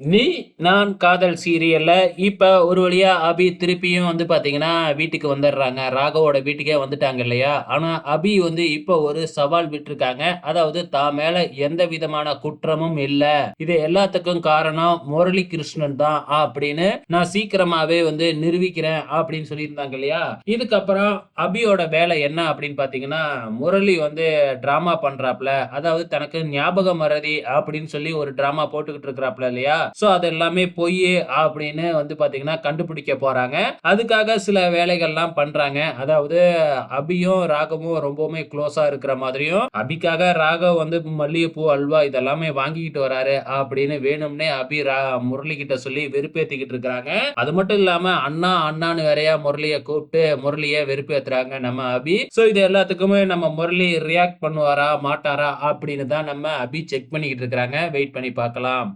நீ நான் காதல் சீரியல்ல இப்போ ஒரு வழியா அபி திருப்பியும் வந்து பார்த்தீங்கன்னா வீட்டுக்கு வந்துடுறாங்க ராகவோட வீட்டுக்கே வந்துட்டாங்க இல்லையா? ஆனால் அபி வந்து இப்போ ஒரு சவால் விட்டுருக்காங்க. அதாவது தான் மேல எந்த விதமான குற்றமும் இல்லை. இது எல்லாத்துக்கும் காரணம் முரளி கிருஷ்ணன் தான் அப்படின்னு நான் சீக்கிரமாவே வந்து நிரூபிக்கிறேன் அப்படின்னு சொல்லியிருந்தாங்க இல்லையா? இதுக்கப்புறம் அபியோட வேலை என்ன அப்படின்னு பார்த்தீங்கன்னா முரளி வந்து டிராமா பண்ணுறாப்புல அதாவது தனக்கு ஞாபக மறதி அப்படின்னு சொல்லி ஒரு டிராமா போட்டுக்கிட்டு இருக்கிறாப்ல இல்லையா? ஸோ அது எல்லாமே பொய் அப்படின்னு வந்து பார்த்தீங்கன்னா கண்டுபிடிக்க போகிறாங்க அதுக்காக சில வேலைகள்லாம் பண்ணுறாங்க அதாவது அபியும் ராகமும் ரொம்பவுமே க்ளோஸாக இருக்கிற மாதிரியும் அபிக்காக ராகவ் வந்து மல்லிகைப்பூ அல்வா இதெல்லாமே வாங்கிக்கிட்டு வராரு அப்படின்னு வேணும்னே அபி ரா முரளி கிட்ட சொல்லி வெறுப்பேற்றிக்கிட்டு இருக்கிறாங்க. அது மட்டும் இல்லாமல் அண்ணா அண்ணான்னு வேறையா முரளியை கூப்பிட்டு முரளியை வெறுப்பேற்றுறாங்க நம்ம அபி. ஸோ இது எல்லாத்துக்குமே நம்ம முரளி ரியாக்ட் பண்ணுவாரா மாட்டாரா அப்படின்னு தான் நம்ம அபி செக் பண்ணிக்கிட்டு இருக்கிறாங்க. வெயிட் பண்ணி பார்க்கலாம்.